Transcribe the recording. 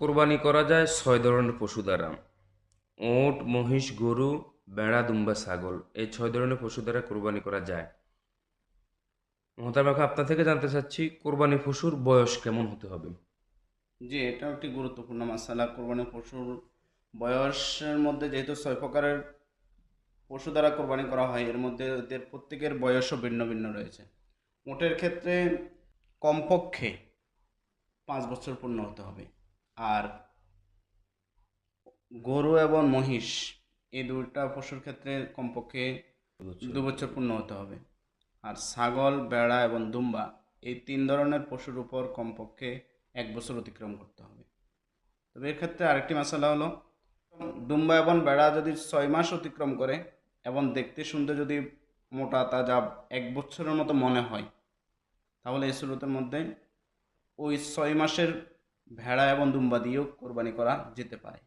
কোরবানি করা যায় ছয় ধরনের পশু দ্বারা ওট মহিষ, গরু, বেড়া, দুম্বা, ছাগল। এই ছয় ধরনের পশু দ্বারা কোরবানি করা যায়। মহতাবাকে আপনার থেকে জানতে চাচ্ছি, কোরবানি পশুর বয়স কেমন হতে হবে? জি, এটাও একটি গুরুত্বপূর্ণ মশালা কোরবানি পশুর বয়সের মধ্যে যেহেতু ছয় প্রকারের পশু দ্বারা কোরবানি করা হয়, এর মধ্যে এদের প্রত্যেকের বয়সও ভিন্ন ভিন্ন রয়েছে। ওটের ক্ষেত্রে কমপক্ষে পাঁচ বছর পূর্ণ হতে হবে। আর গরু এবং মহিষ এই দুটা পশুর ক্ষেত্রে কমপক্ষে দু বছর পূর্ণ হতে হবে। আর ছাগল বেড়া এবং দুম্বা এই তিন ধরনের পশুর উপর কমপক্ষে এক বছর অতিক্রম করতে হবে। তবে এর ক্ষেত্রে আরেকটি মশলা হলো দুম্বা এবং বেড়া যদি ছয় মাস অতিক্রম করে এবং দেখতে শুনতে যদি মোটা তাজা এক বছরের মতো মনে হয় তাহলে এই শুরুতের মধ্যে ওই ছয় মাসের ভেড়া এবং দুম্বা দিয়েও কোরবানি করা যেতে পারে।